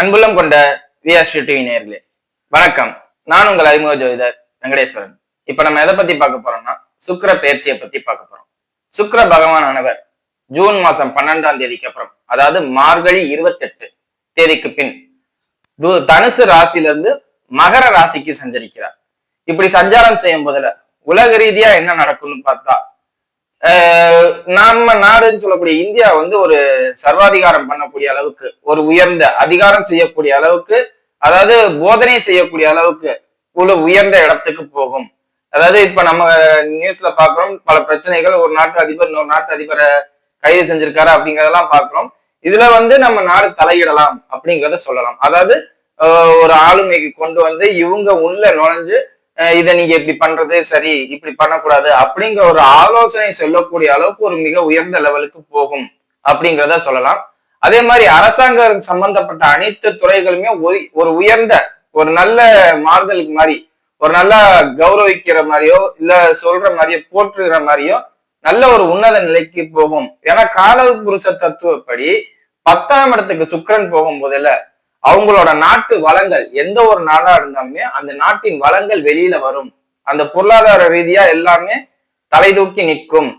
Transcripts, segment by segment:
அன்புள்ளம் கொண்ட விஆர்ஸ்டி டிவி நேயர்களே வணக்கம். நான் உங்கள் அறிமுக ஜோதிடர் வெங்கடேஸ்வரன். இப்ப நம்ம எதை பத்தி பார்க்க போறோம்னா சுக்கிர பெயர்ச்சியை பத்தி பார்க்க போறோம். சுக்கிர பகவானானவர் ஜூன் மாசம் பன்னெண்டாம் தேதிக்கு அப்புறம் அதாவது மார்கழி இருபத்தெட்டு தேதிக்கு பின் து- தனுசு ராசியிலிருந்து மகர ராசிக்கு சஞ்சரிக்கிறார். இப்படி சஞ்சாரம் செய்யும் போதுல உலக ரீதியா என்ன நடக்கும்னு பார்த்தா நம்ம நாடுன்னு சொல்லக்கூடிய இந்தியா வந்து ஒரு சர்வாதிகாரம் பண்ணக்கூடிய அளவுக்கு ஒரு உயர்ந்த அதிகாரம் செய்யக்கூடிய அளவுக்கு அதாவது போதனை செய்யக்கூடிய அளவுக்கு ஒரு உயர்ந்த இடத்துக்கு போகும். அதாவது இப்ப நம்ம நியூஸ்ல பாக்குறோம் பல பிரச்சனைகள் ஒரு நாட்டு அதிபர் இன்னொரு நாட்டு அதிபரை கைது செஞ்சிருக்காரு அப்படிங்கறதெல்லாம் பாக்குறோம். இதுல வந்து நம்ம நாடு தலையிடலாம் அப்படிங்கிறத சொல்லலாம். அதாவது ஆஹ் ஒரு ஆளுமைக்கு கொண்டு வந்து இவங்க உள்ள நுழைஞ்சு இதை நீங்க இப்படி பண்றது சரி இப்படி பண்ணக்கூடாது அப்படிங்கிற ஒரு ஆலோசனை சொல்லக்கூடிய அளவுக்கு ஒரு மிக உயர்ந்த லெவலுக்கு போகும் அப்படிங்கிறத சொல்லலாம். அதே மாதிரி அரசாங்கம் சம்பந்தப்பட்ட அனைத்து துறைகளுமே ஒரு- ஒரு உயர்ந்த ஒரு நல்ல மாறுதலுக்கு மாதிரி ஒரு நல்ல கௌரவிக்கிற மாதிரியோ இல்ல சொல்ற மாதிரியோ போற்றுகிற மாதிரியோ நல்ல ஒரு உன்னத நிலைக்கு போகும். ஏன்னா கால புருஷ தத்துவப்படி பத்தாம் இடத்துக்கு சுக்கிரன் போகும் போதில் அவங்களோட நாட்டு வளங்கள் எந்த ஒரு நாடா இருந்தாலுமே அந்த நாட்டின் வளங்கள் வெளியில வரும். அந்த பொருளாதார ரீதியா எல்லாமே தலை தூக்கி நிற்கும்.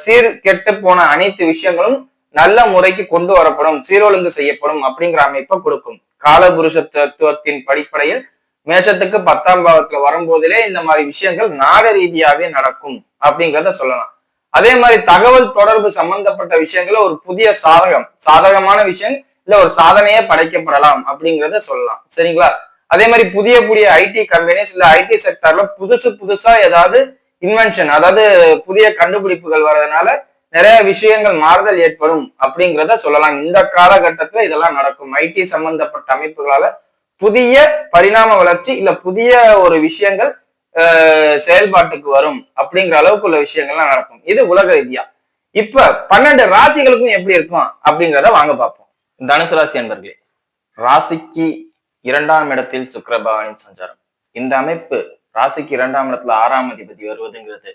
சீர் கெட்டு போன அனைத்து விஷயங்களும் நல்ல முறைக்கு கொண்டு வரப்படும் சீரொழுங்கு செய்யப்படும் அப்படிங்கிற அமைப்பை கொடுக்கும். காலபுருஷ தத்துவத்தின் படிப்படையில் மேஷத்துக்கு பத்தாம் பாவத்துல வரும்போதிலே இந்த மாதிரி விஷயங்கள் நாட ரீதியாவே நடக்கும் அப்படிங்கிறத சொல்லலாம். அதே மாதிரி தகவல் தொடர்பு சம்பந்தப்பட்ட விஷயங்கள ஒரு புதிய சாதகம் சாதகமான விஷயம் இல்ல ஒரு சாதனையே படைக்கப்படலாம் அப்படிங்கிறத சொல்லலாம். சரிங்களா? அதே மாதிரி புதிய புதிய ஐடி கம்பெனிஸ் இல்ல ஐடி செக்டர்ல புதுசு புதுசா ஏதாவது இன்வென்ஷன் அதாவது புதிய கண்டுபிடிப்புகள் வர்றதுனால நிறைய விஷயங்கள் மாறுதல் ஏற்படும் அப்படிங்கிறத சொல்லலாம். இந்த காலகட்டத்துல இதெல்லாம் நடக்கும். ஐடி சம்பந்தப்பட்ட அமைப்புகளால புதிய பரிணாம வளர்ச்சி இல்ல புதிய ஒரு விஷயங்கள் செயல்பாட்டுக்கு வரும் அப்படிங்கிற அளவுக்கு உள்ள விஷயங்கள்லாம் நடக்கும். இது உலக ரீதியா. இப்ப பன்னெண்டு ராசிகளுக்கும் எப்படி இருக்கும் அப்படிங்கிறத வாங்க பார்ப்போம். தனுசு ராசி என்பர்களே ராசிக்கு இரண்டாம் இடத்தில் சுக்கிர பகவானின் சஞ்சாரம். இந்த அமைப்பு ராசிக்கு இரண்டாம் இடத்துல ஆறாம் அதிபதி வருவதுங்கிறது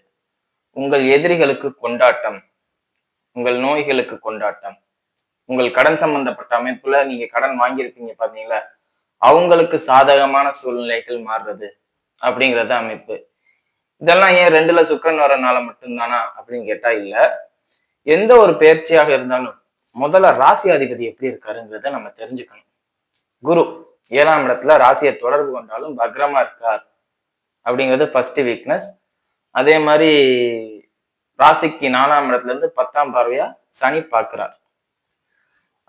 உங்கள் எதிரிகளுக்கு கொண்டாட்டம் உங்கள் நோய்களுக்கு கொண்டாட்டம் உங்கள் கடன் சம்பந்தப்பட்ட அமைப்புல நீங்க கடன் வாங்கியிருப்பீங்க பாத்தீங்களா? அவங்களுக்கு சாதகமான சூழ்நிலைகள் மாறுறது அப்படிங்கறது அமைப்பு. இதெல்லாம் ஏன் ரெண்டுல சுக்கரன் வரனால மட்டும்தானா அப்படின்னு கேட்டா இல்ல. எந்த ஒரு பயிற்சியாக இருந்தாலும் முதல்ல ராசி அதிபதி எப்படி இருக்காருங்கிறத நம்ம தெரிஞ்சுக்கணும். குரு ஏழாம் இடத்துல ராசியை தொடர்பு கொண்டாலும் பக்ரமா இருக்கார் அப்படிங்கிறது ஃபர்ஸ்ட் வீக்னஸ் அதே மாதிரி ராசிக்கு நாலாம் இடத்துல இருந்து பத்தாம் பார்வையா சனி பார்க்கிறார்.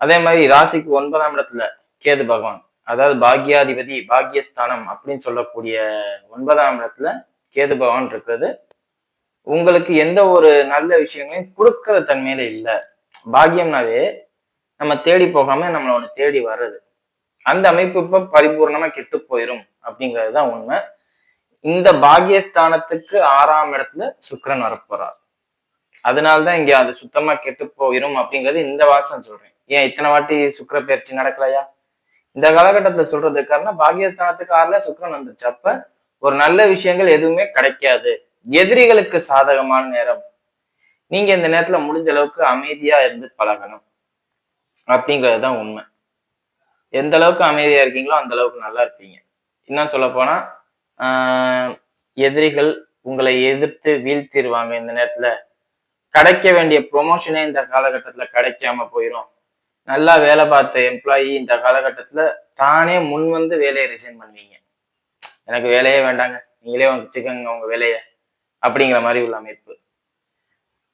அதே மாதிரி ராசிக்கு ஒன்பதாம் இடத்துல கேது பகவான் அதாவது பாக்யாதிபதி பாக்யஸ்தானம் அப்படின்னு சொல்லக்கூடிய ஒன்பதாம் இடத்துல கேது பகவான் இருக்கிறது. உங்களுக்கு எந்த ஒரு நல்ல விஷயங்களையும் கொடுக்கிற தன்மையில இல்லை. பாக்கியம்னாவே நம்ம தேடி போகாம நம்மளோட தேடி வர்றது. அந்த அமைப்பு இப்ப பரிபூர்ணமா கெட்டு போயிரும் அப்படிங்கிறது தான் உண்மை. இந்த பாகியஸ்தானத்துக்கு ஆறாம் இடத்துல சுக்கிரன் வரப்போறார். அதனாலதான் இங்க அது சுத்தமா கெட்டு போயிரும் அப்படிங்கிறது இந்த வாசம் சொல்றேன். ஏன் இத்தனை வாட்டி சுக்கிர பயிற்சி நடக்கலையா? இந்த காலகட்டத்துல சொல்றதுக்கு காரணம் பாகியஸ்தானத்துக்கு ஆறுல சுக்கிரன் வந்துச்சு அப்ப ஒரு நல்ல விஷயங்கள் எதுவுமே கிடைக்காது. எதிரிகளுக்கு சாதகமான நேரம். நீங்க இந்த நேரத்துல முடிஞ்ச அளவுக்கு அமைதியா இருந்து பழகணும். அப்படிங்கிறது தான் உண்மை. எந்த அளவுக்கு அமைதியா இருக்கீங்களோ அந்த அளவுக்கு நல்லா இருப்பீங்க. இன்னும் சொல்ல போனா ஆஹ் எதிரிகள் உங்களை எதிர்த்து வீழ்த்திடுவாங்க இந்த நேரத்துல. கிடைக்க வேண்டிய ப்ரொமோஷனே இந்த காலகட்டத்துல கிடைக்காம போயிடும் நல்லா வேலை பார்த்த எம்ப்ளாயி இந்த காலகட்டத்துல தானே முன் வந்து வேலையை ரிசைன் பண்ணுவீங்க. எனக்கு வேலையே வேண்டாங்க. நீங்களே வச்சுக்கோங்க உங்க வேலையை. அப்படிங்கிற மாதிரி உள்ள அமைப்பு.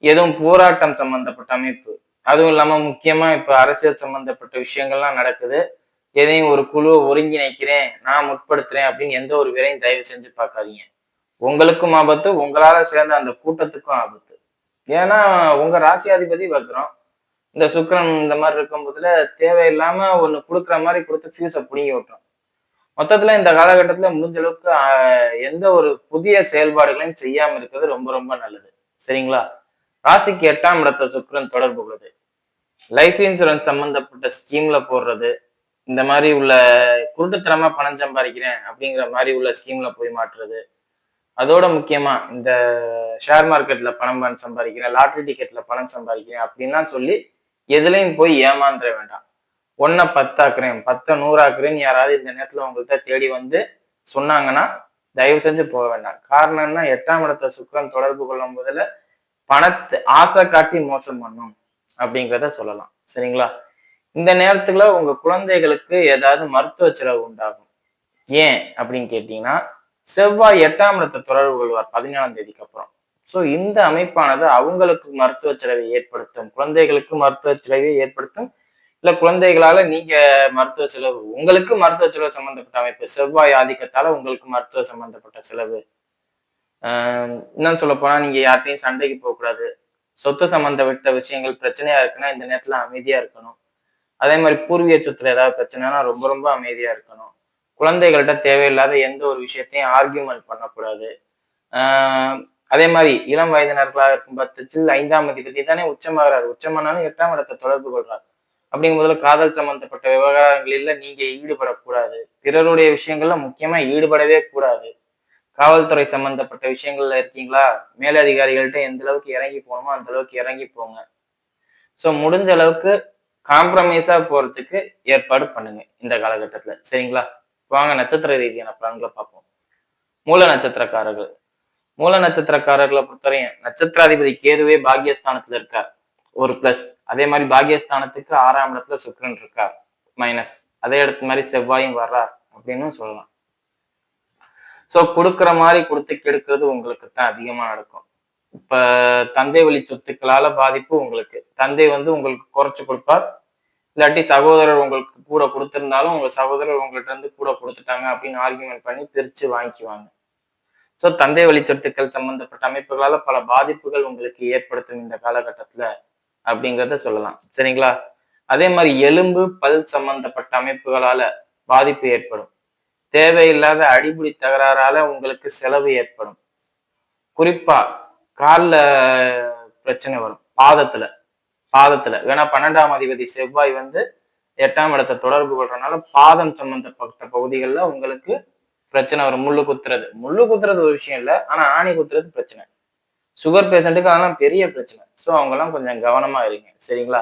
எதுவும் போராட்டம் சம்பந்தப்பட்ட அமைப்பு. அதுவும் இல்லாம முக்கியமா இப்ப அரசியல் சம்பந்தப்பட்ட விஷயங்கள்லாம் நடக்குது. எதையும் ஒரு குழுவை ஒருங்கிணைக்கிறேன் நான் முற்படுத்துறேன் அப்படின்னு எந்த ஒரு வேலையும் தயவு செஞ்சு பார்க்காதீங்க. உங்களுக்கும் ஆபத்து உங்களால சேர்ந்த அந்த கூட்டத்துக்கும் ஆபத்து. ஏன்னா உங்க ராசியாதிபதி வக்ரம் இந்த சுக்கரன் இந்த மாதிரி இருக்கும் போதுல தேவையில்லாம ஒண்ணு கொடுக்குற மாதிரி கொடுத்து ஃபியூஸை பிடுங்கி விட்டுரும் மொத்தத்துல இந்த காலகட்டத்துல முடிஞ்ச அளவுக்கு எந்த ஒரு புதிய செயல்பாடுகளையும் செய்யாம இருக்கிறது ரொம்ப ரொம்ப நல்லது. சரிங்களா? ராசிக்கு எட்டாம் இடத்த சுக்கிரன் தொடர்பு கொள்ளுது லைஃப் இன்சூரன்ஸ் சம்பந்தப்பட்ட ஸ்கீம்ல போடுறது இந்த மாதிரி உள்ள குருட்டுத்தனமா பணம் சம்பாதிக்கிறேன் அப்படிங்கிற மாதிரி உள்ள ஸ்கீம்ல போய் மாற்றுறது. அதோட முக்கியமா இந்த ஷேர் மார்க்கெட்ல பணம் பணம் சம்பாதிக்கிறேன் லாட்ரி டிக்கெட்ல பணம் சம்பாதிக்கிறேன் அப்படின்லாம் சொல்லி எதுலையும் போய் ஏமாந்துட வேண்டாம். ஒன்ன பத்தாக்குறேன் பத்த நூறாக்குறேன்னு யாராவது இந்த நேரத்துல உங்கள்கிட்ட தேடி வந்து சொன்னாங்கன்னா தயவு செஞ்சு போக வேண்டாம். காரணம்னா எட்டாம் இடத்த சுக்கரன் தொடர்பு கொள்ளும் போதுல பணத்தை ஆசை காட்டி மோசம் பண்ணும் அப்படிங்கிறத சொல்லலாம். சரிங்களா? இந்த நேரத்துல உங்க குழந்தைகளுக்கு ஏதாவது மருத்துவ செலவு உண்டாகும். ஏன் அப்படின்னு கேட்டீங்கன்னா செவ்வாய் எட்டாம் இடத்த தொடர்பு கொள்வார் பதினேழாம் தேதிக்கு அப்புறம். ஸோ இந்த அமைப்பானது அவங்களுக்கு மருத்துவ செலவை ஏற்படுத்தும் குழந்தைகளுக்கு மருத்துவ செலவை ஏற்படுத்தும். இல்ல குழந்தைகளால நீங்க மருத்துவ செலவு உங்களுக்கு மருத்துவ செலவு சம்பந்தப்பட்ட அமைப்பு செவ்வாய் ஆதிக்கத்தால உங்களுக்கு மருத்துவ சம்பந்தப்பட்ட செலவு இன்னும் சொல்ல போனா நீங்க யார்ட்டையும் சண்டைக்கு போகக்கூடாது. சொத்து சம்பந்தப்பட்ட விஷயங்கள் பிரச்சனையா இருக்குன்னா இந்த நேரத்துல அமைதியா இருக்கணும். அதே மாதிரி பூர்வீக சொத்துல ஏதாவது பிரச்சனைனா ரொம்ப ரொம்ப அமைதியா இருக்கணும். குழந்தைகள்கிட்ட தேவையில்லாத எந்த ஒரு விஷயத்தையும் ஆர்கியூமெண்ட் பண்ணக்கூடாது. அதே மாதிரி இளம் வயதினர்களாக இருக்கும் பட்சத்தில் ஐந்தாம் அதிபதி தானே உச்சமாகிறார். உச்சமானாலும் எட்டாம் இடத்தை தொடர்பு கொள்றார். அப்படிங்கும் போதுல காதல் சம்பந்தப்பட்ட விவகாரங்களில் நீங்க ஈடுபடக்கூடாது. பிறருடைய விஷயங்கள்ல முக்கியமா ஈடுபடவே கூடாது. காவல்துறை சம்பந்தப்பட்ட விஷயங்கள்ல இருக்கீங்களா? மேலதிகாரிகள்கிட்ட எந்த அளவுக்கு இறங்கி போகணுமோ அந்த அளவுக்கு இறங்கி போங்க. ஸோ முடிஞ்ச அளவுக்கு காம்ப்ரமைஸா போறதுக்கு ஏற்பாடு பண்ணுங்க இந்த காலகட்டத்துல. சரிங்களா? வாங்க நட்சத்திர ரீதியான பலன்களை பார்ப்போம். மூல நட்சத்திரக்காரர்கள். மூல நட்சத்திரக்காரர்களை பொறுத்தவரையும் நட்சத்திராதிபதி கேதுவே பாக்யஸ்தானத்துல இருக்கார். ஒரு பிளஸ் அதே மாதிரி பாக்யஸ்தானத்துக்கு ஆறாம் இடத்துல சுக்ரன் இருக்கார். மைனஸ் அதே இடத்து மாதிரி செவ்வாயும் வர்றார் அப்படின்னு சொல்லலாம். ஸோ கொடுக்குற மாதிரி கொடுத்து கெடுக்கிறது உங்களுக்கு தான் அதிகமா நடக்கும். இப்ப தந்தை வழி சொத்துக்களால பாதிப்பு உங்களுக்கு. தந்தை வந்து உங்களுக்கு குறைச்சு கொடுப்பார். இல்லாட்டி சகோதரர் உங்களுக்கு கூட கொடுத்துருந்தாலும் உங்க சகோதரர் உங்கள்கிட்ட இருந்து கூட கொடுத்துட்டாங்க அப்படின்னு ஆர்கியூமெண்ட் பண்ணி பிரிச்சு வாங்கிக்குவாங்க. ஸோ தந்தை வழி சொத்துக்கள் சம்பந்தப்பட்ட அமைப்புகளால பல பாதிப்புகள் உங்களுக்கு ஏற்படுத்தும் இந்த காலகட்டத்துல அப்படிங்கிறத சொல்லலாம். சரிங்களா? அதே மாதிரி எலும்பு பல் சம்பந்தப்பட்ட அமைப்புகளால பாதிப்பு ஏற்படும். தேவையில்லாத அடிபிடி தகராறால உங்களுக்கு செலவு ஏற்படும். குறிப்பா காலில் பிரச்சனை வரும். பாதத்துல. பாதத்துல. வேணா பன்னெண்டாம் அதிபதி செவ்வாய் வந்து எட்டாம் இடத்தை தொடர்பு கொள்றதுனால பாதம் சம்பந்தப்பட்ட பகுதிகளில் உங்களுக்கு பிரச்சனை வரும். முள்ளு குத்துறது. முள்ளு குத்துறது ஒரு விஷயம் இல்லை. ஆனா ஆணி குத்துறது பிரச்சனை. சுகர் பேஷண்ட்டுக்கு அதெல்லாம் பெரிய பிரச்சனை. ஸோ அவங்கெல்லாம் கொஞ்சம் கவனமா இருங்க. சரிங்களா?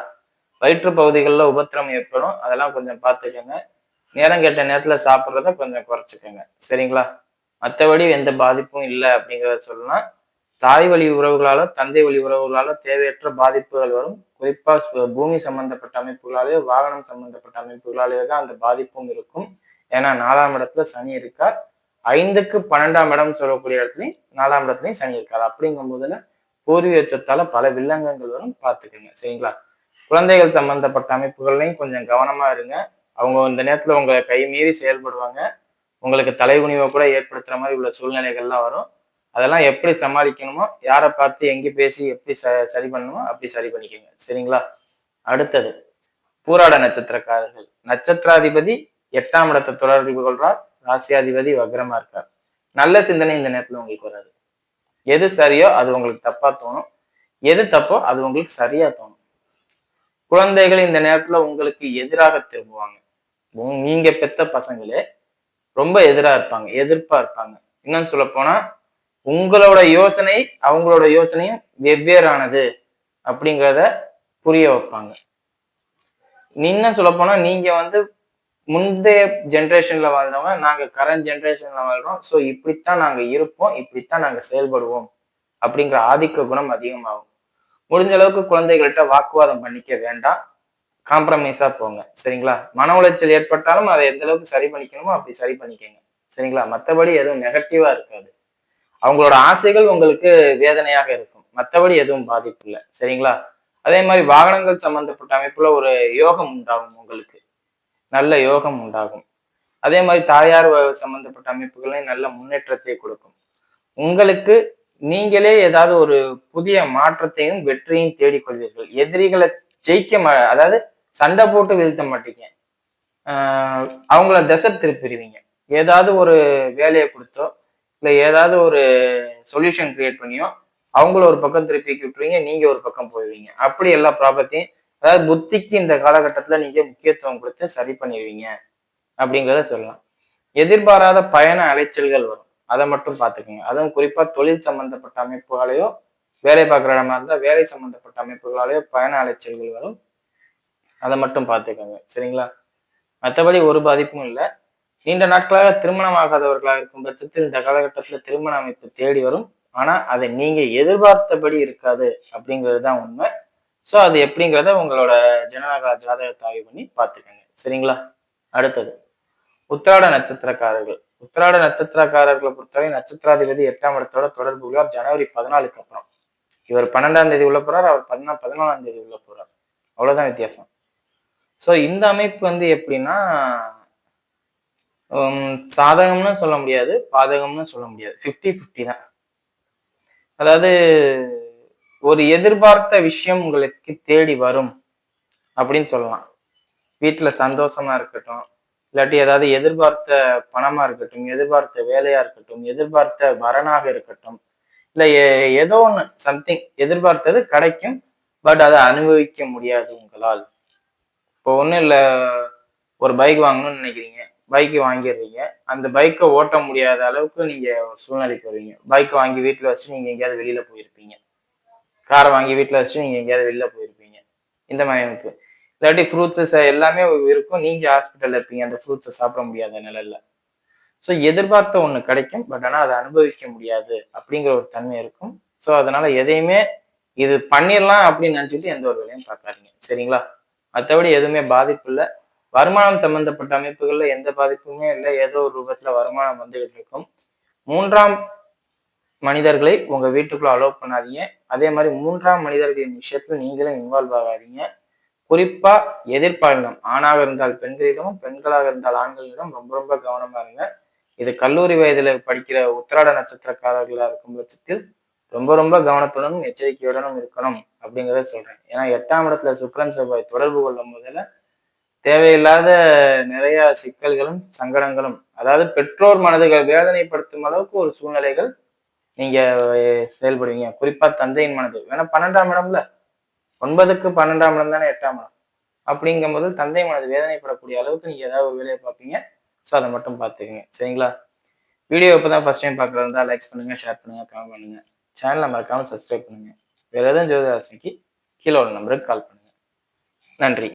வயிற்று பகுதிகளில் உபத்திரம் ஏற்படும். அதெல்லாம் கொஞ்சம் பார்த்துக்கோங்க. நேரம் கேட்ட நேரத்துல சாப்பிட்றத கொஞ்சம் குறைச்சிக்கோங்க. சரிங்களா? மற்றபடி எந்த பாதிப்பும் இல்லை அப்படிங்கிறத சொல்லலாம் தாய் வழி உறவுகளாலோ தந்தை வழி உறவுகளாலோ தேவையற்ற பாதிப்புகள் வரும். குறிப்பாக பூமி சம்பந்தப்பட்ட அமைப்புகளாலேயோ வாகனம் சம்பந்தப்பட்ட அமைப்புகளாலேயோ தான் அந்த பாதிப்பும் இருக்கும். ஏன்னா நாலாம் இடத்துல சனி இருக்கார். ஐந்துக்கு பன்னெண்டாம் இடம் சொல்லக்கூடிய இடத்துலையும் நாலாம் இடத்துலையும் சனி இருக்கார். அப்படிங்கும் போதுல பூர்வீக சொத்தால பல வில்லங்கங்கள் வரும். பார்த்துக்கோங்க. சரிங்களா? குழந்தைகள் சம்பந்தப்பட்ட அமைப்புகள்லையும் கொஞ்சம் கவனமா இருங்க. அவங்க இந்த நேரத்துல உங்க கை மீறி செயல்படுவாங்க. உங்களுக்கு தலைகுனிவை கூட ஏற்படுத்துற மாதிரி உள்ள சூழ்நிலைகள்லாம் வரும். அதெல்லாம் எப்படி சமாளிக்கணுமோ யாரை பார்த்து எங்கே பேசி எப்படி ச சரி பண்ணணுமோ அப்படி சரி பண்ணிக்கோங்க. சரிங்களா? அடுத்தது பூராட நட்சத்திரக்காரர்கள். நட்சத்திராதிபதி எட்டாம் இடத்தை தொடர்பு கொள்றார். ராசியாதிபதி வக்ரமா இருக்கார். நல்ல சிந்தனை இந்த நேரத்துல உங்களுக்கு வராது. எது சரியோ அது உங்களுக்கு தப்பா தோணும். எது தப்போ அது உங்களுக்கு சரியா தோணும். குழந்தைகள் இந்த நேரத்துல உங்களுக்கு எதிராக திரும்புவாங்க. நீங்க பெத்த பசங்களே ரொம்ப எதிரா இருப்பாங்க எதிர்ப்பா இருப்பாங்க. இன்னும் சொல்ல போனா உங்களோட யோசனை அவங்களோட யோசனையும் வெவ்வேறானது அப்படிங்கிறத புரிய வைப்பாங்க. இன்னும் சொல்ல போனா நீங்க வந்து முந்தைய ஜென்ரேஷன்ல வாழ்ந்தவங்க நாங்க கரண்ட் ஜென்ரேஷன்ல வாழ்றோம். ஸோ இப்படித்தான் நாங்க இருப்போம் இப்படித்தான் நாங்க செயல்படுவோம் அப்படிங்கிற ஆதிக்க குணம் அதிகமாகும். முடிஞ்ச அளவுக்கு குழந்தைகள்கிட்ட வாக்குவாதம் பண்ணிக்க வேண்டாம். காம்ப்ரமைஸா போங்க. சரிங்களா? மன உளைச்சல் ஏற்பட்டாலும் அதை எந்த அளவுக்கு சரி பண்ணிக்கணுமோ அப்படி சரி பண்ணிக்கங்க. சரிங்களா? மற்றபடி எதுவும் நெகட்டிவாக இருக்காது. அவங்களோட ஆசைகள் உங்களுக்கு வேதனையாக இருக்கும். மற்றபடி எதுவும் பாதிப்பு இல்லை. சரிங்களா? அதே மாதிரி வாகனங்கள் சம்பந்தப்பட்ட அமைப்புல ஒரு யோகம் உண்டாகும் உங்களுக்கு. நல்ல யோகம் உண்டாகும். அதே மாதிரி தாயார் சம்பந்தப்பட்ட அமைப்புகளையும் நல்ல முன்னேற்றத்தை கொடுக்கும். உங்களுக்கு நீங்களே ஏதாவது ஒரு புதிய மாற்றத்தையும் வெற்றியையும் தேடிக்கொள்வீர்கள். எதிரிகளை ஜெயிக்க அதாவது சண்டை போட்டு வீழ்த்த மாட்டீங்க. அவங்கள திசை திருப்பிடுவீங்க. ஏதாவது ஒரு வேலையை கொடுத்தோ இல்லை ஏதாவது ஒரு சொல்யூஷன் கிரியேட் பண்ணியோ அவங்கள ஒரு பக்கம் திருப்பி விட்டுருவீங்க நீங்க ஒரு பக்கம் போயிடுவீங்க. அப்படி எல்லா ப்ராப்ளத்தையும் அதாவது புத்திக்கு இந்த காலகட்டத்தில் நீங்க முக்கியத்துவம் கொடுத்து சரி பண்ணிடுவீங்க அப்படிங்கிறத சொல்லலாம். எதிர்பாராத பயண அலைச்சல்கள் வரும். அதை மட்டும் பார்த்துக்கோங்க. அதுவும் குறிப்பா தொழில் சம்பந்தப்பட்ட அமைப்புகளையோ வேலை பார்க்குற இடமா இருந்தால் வேலை சம்மந்தப்பட்ட அமைப்புகளாலேயோ பயண அலைச்சல்கள் வரும். அதை மட்டும் பார்த்துக்கோங்க. சரிங்களா? மற்றபடி ஒரு பாதிப்பும் இல்லை. நீண்ட நாட்களாக திருமணம் ஆகாதவர்களாக இருக்கும் பட்சத்தில் இந்த காலகட்டத்தில் திருமண அமைப்பு தேடி வரும். ஆனா அதை நீங்கள் எதிர்பார்த்தபடி இருக்காது அப்படிங்கிறது தான் உண்மை. ஸோ அது எப்படிங்கிறத உங்களோட ஜனநாயக ஜாதகத்தை ஆய்வு பண்ணி பார்த்துக்கோங்க. சரிங்களா? அடுத்தது உத்திராட நட்சத்திரக்காரர்கள். உத்திராட நட்சத்திரக்காரர்களை பொறுத்தவரை நட்சத்திராதிபதி எட்டாம் இடத்தோட தொடர்பு உள்ளார் ஜனவரி பதினாலுக்கு அப்புறம். இவர் பன்னெண்டாம் தேதி உள்ள போறார் அவர் பதினா பதினாலாம் தேதி உள்ள போறார். அவ்வளவுதான் வித்தியாசம். ஸோ இந்த அமைப்பு வந்து எப்படின்னா சாதகம்னு சொல்ல முடியாது பாதகம்னு சொல்ல முடியாது. ஃபிஃப்டி ஃபிஃப்டி தான். அதாவது ஒரு எதிர்பார்த்த விஷயம் உங்களுக்கு தேடி வரும் அப்படின்னு சொல்லலாம். வீட்டில் சந்தோஷமா இருக்கட்டும் இல்லாட்டி ஏதாவது எதிர்பார்த்த பணமா இருக்கட்டும் எதிர்பார்த்த வேலையா இருக்கட்டும் எதிர்பார்த்த வரனாக இருக்கட்டும் இல்லை ஏதோ ஒன்று சம்திங் எதிர்பார்த்தது கிடைக்கும் பட் அதை அனுபவிக்க முடியாது உங்களால். இப்போ ஒன்றும் இல்லை ஒரு பைக் வாங்கணும்னு நினைக்கிறீங்க பைக் வாங்கிடுறீங்க அந்த பைக்கை ஓட்ட முடியாத அளவுக்கு நீங்கள் ஒரு சூழ்நிலைக்கு வருவீங்க. பைக் வாங்கி வீட்டில் வச்சுட்டு நீங்கள் எங்கேயாவது வெளியில் போயிருப்பீங்க. காரை வாங்கி வீட்டில் வச்சுட்டு நீங்கள் எங்கேயாவது வெளியில் போயிருப்பீங்க. இந்த மாதிரி அமைப்பு இல்லாட்டி ஃப்ரூட்ஸஸ் எல்லாமே இருக்கும் நீங்கள் ஹாஸ்பிட்டலில் இருப்பீங்க அந்த ஃப்ரூட்ஸை சாப்பிட முடியாத நிலையில். ஸோ எதிர்பார்த்த ஒன்று கிடைக்கும் பட் ஆனால் அதை அனுபவிக்க முடியாது அப்படிங்கிற ஒரு தன்மை இருக்கும். ஸோ அதனால எதையுமே இது பண்ணிடலாம் அப்படின்னு நினச்சிட்டு எந்த ஒரு வேலையும் பார்க்காதீங்க. சரிங்களா? மற்றபடி எதுவுமே பாதிப்பு இல்லை. வருமானம் சம்பந்தப்பட்ட அமைப்புகள்ல எந்த பாதிப்புமே இல்லை. ஏதோ ஒரு ரூபத்துல வருமானம் வந்துகிட்டு இருக்கும். மூன்றாம் மனிதர்களை உங்க வீட்டுக்குள்ள அலோவ் பண்ணாதீங்க. அதே மாதிரி மூன்றாம் மனிதர்களின் விஷயத்துல நீங்களும் இன்வால்வ் ஆகாதீங்க. குறிப்பா எதிர்பாலினம் ஆணாக இருந்தால் பெண்களிடமும் பெண்களாக இருந்தால் ஆண்களிடம் ரொம்ப ரொம்ப கவனமா இருங்க. இது கல்லூரி வயதில் படிக்கிற உத்திராட நட்சத்திரக்காரர்களா இருக்கும் பட்சத்தில் ரொம்ப ரொம்ப கவனத்துடனும் எச்சரிக்கையுடனும் இருக்கணும் அப்படிங்கிறத சொல்றேன். ஏன்னா எட்டாம் இடத்துல சுக்கரன் செவ்வாய் தொடர்பு கொள்ளும் முதல்ல தேவையில்லாத நிறைய சிக்கல்களும் சங்கடங்களும் அதாவது பெற்றோர் மனதுகள் வேதனைப்படுத்தும் அளவுக்கு ஒரு சூழ்நிலைகள் நீங்க செயல்படுவீங்க. குறிப்பா தந்தையின் மனது. ஏன்னா பன்னெண்டாம் இடம்ல. ஒன்பதுக்கு பன்னெண்டாம் இடம் தானே எட்டாம் இடம். அப்படிங்கும்போது தந்தை மனது வேதனைப்படக்கூடிய அளவுக்கு நீங்க ஏதாவது ஒரு வேலையை பார்ப்பீங்க. ஸோ அதை மட்டும் பார்த்துக்குங்க. சரிங்களா? வீடியோ இப்போ தான் ஃபர்ஸ்ட் டைம் பார்க்குறதா லைக்ஸ் பண்ணுங்க ஷேர் பண்ணுங்க கமெண்ட் பண்ணுங்க. சேனலை மறக்காமல் சப்ஸ்கிரைப் பண்ணுங்க. வேற எதுவும் ஜோதி ஆலோசனைக்கு கீழே உள்ள நம்பருக்கு கால் பண்ணுங்க. நன்றி.